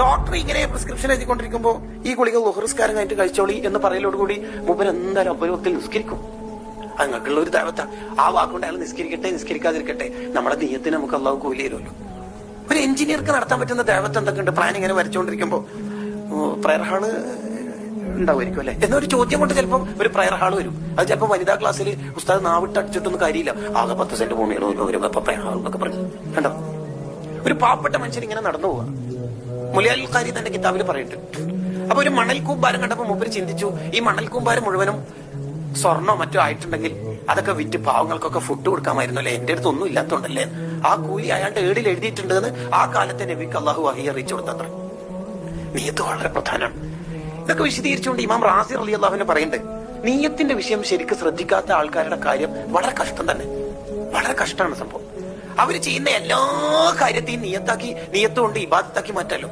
Doctor ഇങ്ങനെ prescription എഴുതിക്കൊണ്ടിരിക്കുമ്പോ ഈ ഗുളിക ലുഹറിസ്കാരം കഴിഞ്ഞിട്ട് കഴിച്ചോളി എന്ന് പറയലോടുകൂടി മൂപ്പൻ എന്തായാലും അപരൂപത്തിൽ നിസ്കരിക്കും. അത് നിങ്ങൾക്കുള്ള ഒരു ദൈവത്ത ആ വാക്കുകൊണ്ട് അയാൾ നിസ്കരിക്കട്ടെ നിസ്കരിക്കാതിരിക്കട്ടെ. നമ്മുടെ നീയത്തിന് നമുക്ക് അള്ളാഹു കൂലി തരുമല്ലോ. ഒരു എഞ്ചിനീയർക്ക് നടത്താൻ പറ്റുന്ന ദേവത്ത് എന്തൊക്കെയുണ്ട്? പ്ലാൻ ഇങ്ങനെ വരച്ചുകൊണ്ടിരിക്കുമ്പോ പ്രയർ ഹാൾ ഉണ്ടാവുമായിരിക്കും അല്ലെ? എന്നൊരു ചോദ്യം കൊണ്ട് ചിലപ്പോൾ ഒരു പ്രയർ ഹാൾ വരും. അത് ചിലപ്പോൾ വനിതാ ക്ലാസ്സിൽ ഉസ്താദ് നാവിട്ട് അടിച്ചിട്ടൊന്നും കാര്യമില്ല. ആകെ പത്ത് സെന്റ് ഭൂമിയാണ്. ഒരു പ്രയർ ഹാൾ എന്നൊക്കെ പറഞ്ഞു. കണ്ടോ? ഒരു പാവപ്പെട്ട മനുഷ്യൻ ഇങ്ങനെ നടന്നു പോവാ. മുലിയാൽ കാരി തന്റെ കിതാബിൽ പറയുന്നുണ്ട്. അപ്പൊ ഒരു മണൽ കൂമ്പാരം കണ്ടപ്പോ മൂപ്പര് ചിന്തിച്ചു ഈ മണൽ കൂമ്പാരം മുഴുവനും സ്വർണോ മറ്റോ ആയിട്ടുണ്ടെങ്കിൽ അതൊക്കെ വിറ്റ് പാവങ്ങൾക്കൊക്കെ ഫുഡ് കൊടുക്കാമായിരുന്നു അല്ലെ? എന്റെ അടുത്ത് ഒന്നും ഇല്ലാത്തോണ്ടല്ലേ? ആ കൂലി അയാളുടെ ഏടിൽ എഴുതിയിട്ടുണ്ടെന്ന് ആ കാലത്തെ നബിക്ക് അള്ളാഹു വഹി അറിയിച്ചു കൊടുത്തത്ര. നീയത്ത് വളരെ പ്രധാനമാണ് ഇതൊക്കെ വിശദീകരിച്ചുകൊണ്ട് ഇമാം റാസിർ അലി അള്ളാഹുവിനെ പറയുന്നുണ്ട് നീയത്തിന്റെ വിഷയം ശരിക്കും ശ്രദ്ധിക്കാത്ത ആൾക്കാരുടെ കാര്യം വളരെ കഷ്ടം തന്നെ. വളരെ കഷ്ടമാണ് സംഭവം. അവർ ചെയ്യുന്ന എല്ലാ കാര്യത്തെയും നീയത്താക്കി നീയത്തുകൊണ്ട് ഇബാദത്താക്കി മാറ്റാലോ?